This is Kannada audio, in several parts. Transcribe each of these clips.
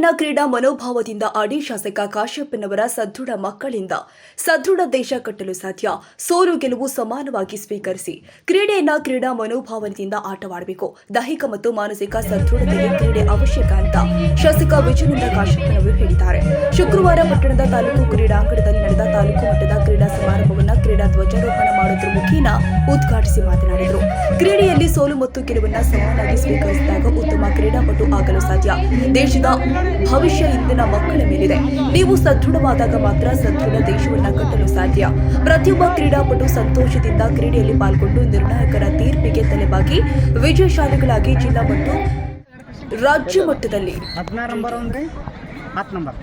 ಕ್ರೀಡೆಯನ್ನ ಕ್ರೀಡಾ ಮನೋಭಾವದಿಂದ ಆಡಿ ಶಾಸಕ ಕಾಶ್ಯಪ್ಪನವರ ಸದೃಢ ಮಕ್ಕಳಿಂದ ಸದೃಢ ದೇಶ ಕಟ್ಟಲು ಸಾಧ್ಯ. ಸೋಲು ಗೆಲುವು ಸಮಾನವಾಗಿ ಸ್ವೀಕರಿಸಿ ಕ್ರೀಡೆಯನ್ನ ಕ್ರೀಡಾ ಮನೋಭಾವನೆಯಿಂದ ಆಟವಾಡಬೇಕು. ದೈಹಿಕ ಮತ್ತು ಮಾನಸಿಕ ಸದೃಢತೆಗೆ ಕ್ರೀಡೆ ಅವಶ್ಯಕ ಅಂತ ಶಾಸಕ ವಿಜಯನಂದ ಕಾಶ್ಯಪ್ಪನವರು ಹೇಳಿದ್ದಾರೆ. ಶುಕ್ರವಾರ ಪಟ್ಟಣದ ತಾಲೂಕು ಕ್ರೀಡಾಂಗಣದಲ್ಲಿ ನಡೆದ ತಾಲೂಕು ಮಟ್ಟದ ಕ್ರೀಡಾ ಸಮಾರಂಭವನ್ನ ಕ್ರೀಡಾ ಧ್ವಜಾರೋಹಣ ಮಾಡುವುದರ ಮುಖೇನ ಉದ್ಘಾಟಿಸಿ ಮಾತನಾಡಿದರು. ಕ್ರೀಡೆಯಲ್ಲಿ ಸೋಲು ಮತ್ತು ಗೆಲುವನ್ನ ಸಮಾನಾಗಿ ಸ್ವೀಕರಿಸಿದಾಗ ಉತ್ತಮ ಕ್ರೀಡಾಪಟು ಆಗಲು ಸಾಧ್ಯ. ದೇಶದ ಭವಿಷ್ಯ ಇಂದಿನ ಮಕ್ಕಳ ಮೇಲಿದೆ. ನೀವು ಸದೃಢವಾದಾಗ ಮಾತ್ರ ಸದೃಢ ದೇಶವನ್ನ ಕಟ್ಟಲು ಸಾಧ್ಯ. ಪ್ರತಿಯೊಬ್ಬ ಕ್ರೀಡಾಪಟು ಸಂತೋಷದಿಂದ ಕ್ರೀಡೆಯಲ್ಲಿ ಪಾಲ್ಗೊಂಡು ನಿರ್ಣಾಯಕರ ತೀರ್ಪಿಗೆ ತಲೆಬಾಗಿ ವಿಜಯಶಾಲಿಗಳಾಗಿ ಜಿಲ್ಲಾ ಮತ್ತು ರಾಜ್ಯ ಮಟ್ಟದಲ್ಲಿ. ಹದಿನಾರು ನಂಬರ್ ಹತ್ತು ನಂಬರ್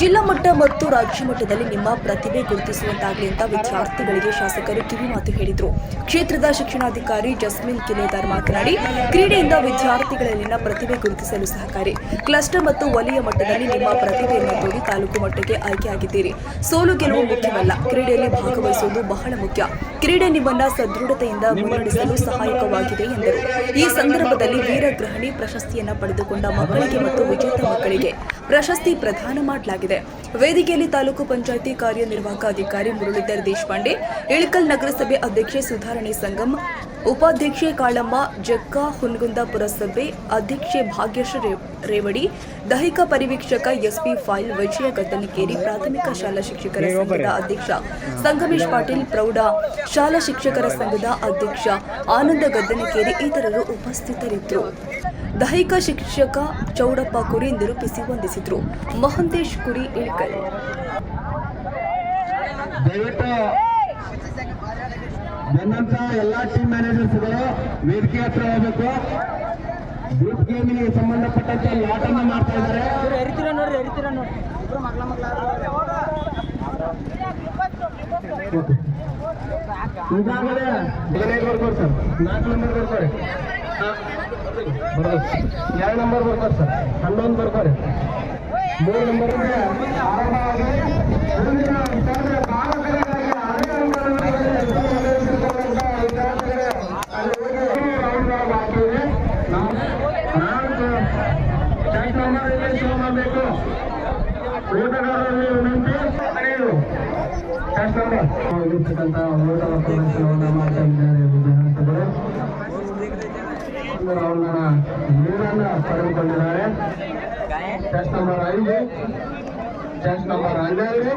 ಜಿಲ್ಲಾ ಮಟ್ಟ ಮತ್ತು ರಾಜ್ಯ ಮಟ್ಟದಲ್ಲಿ ನಿಮ್ಮ ಪ್ರತಿಭೆ ಗುರುತಿಸುವಂತಾಗಲಿ ಅಂತ ವಿದ್ಯಾರ್ಥಿಗಳಿಗೆ ಶಾಸಕರು ಕಿವಿಮಾತು ಹೇಳಿದರು. ಕ್ಷೇತ್ರದ ಶಿಕ್ಷಣಾಧಿಕಾರಿ ಜಸ್ಮಿನ್ ಕಿಲೇದಾರ್ ಮಾತನಾಡಿ, ಕ್ರೀಡೆಯಿಂದ ವಿದ್ಯಾರ್ಥಿಗಳಲ್ಲಿನ ಪ್ರತಿಭೆ ಗುರುತಿಸಲು ಸಹಕಾರಿ. ಕ್ಲಸ್ಟರ್ ಮತ್ತು ವಲಯ ಮಟ್ಟದಲ್ಲಿ ನಿಮ್ಮ ಪ್ರತಿಭೆಯನ್ನು ತೋರಿ ತಾಲೂಕು ಮಟ್ಟಕ್ಕೆ ಆಯ್ಕೆಯಾಗಿದ್ದೀರಿ. ಸೋಲು ಗೆಲುವು ಮುಖ್ಯವಲ್ಲ, ಕ್ರೀಡೆಯಲ್ಲಿ ಭಾಗವಹಿಸುವುದು ಬಹಳ ಮುಖ್ಯ. ಕ್ರೀಡೆ ನಿಮ್ಮನ್ನ ಸದೃಢತೆಯಿಂದ ಮುನ್ನಡೆಸಲು ಸಹಾಯಕವಾಗಿದೆ ಎಂದರು. ಈ ಸಂದರ್ಭದಲ್ಲಿ ವೀರಗ್ರಹಣಿ ಪ್ರಶಸ್ತಿಯನ್ನು ಪಡೆದುಕೊಂಡ ಮಕ್ಕಳಿಗೆ ಮತ್ತು ವಿಜೇತ ಮಕ್ಕಳಿಗೆ ಪ್ರಶಸ್ತಿ ಪ್ರದಾನ ಮಾಡಲಾಗಿದೆ. ವೇದಿಕೆಯಲ್ಲಿ ತಾಲೂಕು ಪಂಚಾಯಿತಿ ಕಾರ್ಯನಿರ್ವಾಹಕ ಅಧಿಕಾರಿ ಮುರಳೀಧರ್ ದೇಶಪಾಂಡೆ, ಇಳಕಲ್ ನಗರಸಭೆ ಅಧ್ಯಕ್ಷೆ ಸುಧಾರಣೆ ಸಂಗಮ್, ಉಪಾಧ್ಯಕ್ಷೆ ಕಾಳಮ್ಮ ಜಕ್ಕ ಹುನಗುಂದ ಪುರಸಭೆ ಅಧ್ಯಕ್ಷೆ ಭಾಗ್ಯಶ್ರೀ ರೇವಡಿ, ದೈಹಿಕ ಪರಿವೀಕ್ಷಕ ಎಸ್ಪಿ ಫೈಲ್ ವಿಜಯ ಗದ್ದನಕೇರಿ ಪ್ರಾಥಮಿಕ ಶಾಲಾ ಶಿಕ್ಷಕರ ಸಂಘದ ಅಧ್ಯಕ್ಷ ಸಂಗಮೇಶ್ ಪಾಟೀಲ್, ಪ್ರೌಢ ಶಾಲಾ ಶಿಕ್ಷಕರ ಸಂಘದ ಅಧ್ಯಕ್ಷ ಆನಂದ ಗದ್ದನಕೇರಿ ಇತರರು ಉಪಸ್ಥಿತರಿದ್ದರು. ದೈಹಿಕ ಶಿಕ್ಷಕ ಚೌಡಪ್ಪ ಕುರಿ ನಿರೂಪಿಸಿ ವಂದಿಸಿದರು. ಮಹಂತೇಶ್ ಕುರಿ ಇಳ್ಕಲ್. ಬಂದಂತ ಎಲ್ಲ ಟೀಮ್ ಮ್ಯಾನೇಜರ್ಸ್ಗಳು ವೇದಿಕೆ ಹತ್ರ ಹೋಗ್ಬೇಕು. ಗ್ರೂಪ್ ಗೇಮಿಗೆ ಸಂಬಂಧಪಟ್ಟಂತೆ ಅನ್ನ ಮಾಡ್ತಾ ಇದ್ದಾರೆ. ಈಗಾಗಲೇ ನಾಲ್ಕು ನಂಬರ್ ಬರ್ಬೋದು ಎರಡು ನಂಬರ್ ಬರ್ತಾರೆ ಸರ್. ಹನ್ನೊಂದು ಬರ್ತಾರೆ. ಮೂರು ನಂಬರ್ ವಿಚಾರಣೆ ಬಾಲಕರಿಗಾಗಿ ಅದೇ ಅಲ್ಲಿ ಹೋಗಿ ರೌಂಡ್ ಒಳಗೆ నెంబర్ అవును వీరన్న పడుకుంటున్నారే టెస్ట్ నెంబర్ ఐదు టెస్ట్ నెంబర్ హండ్రెడ్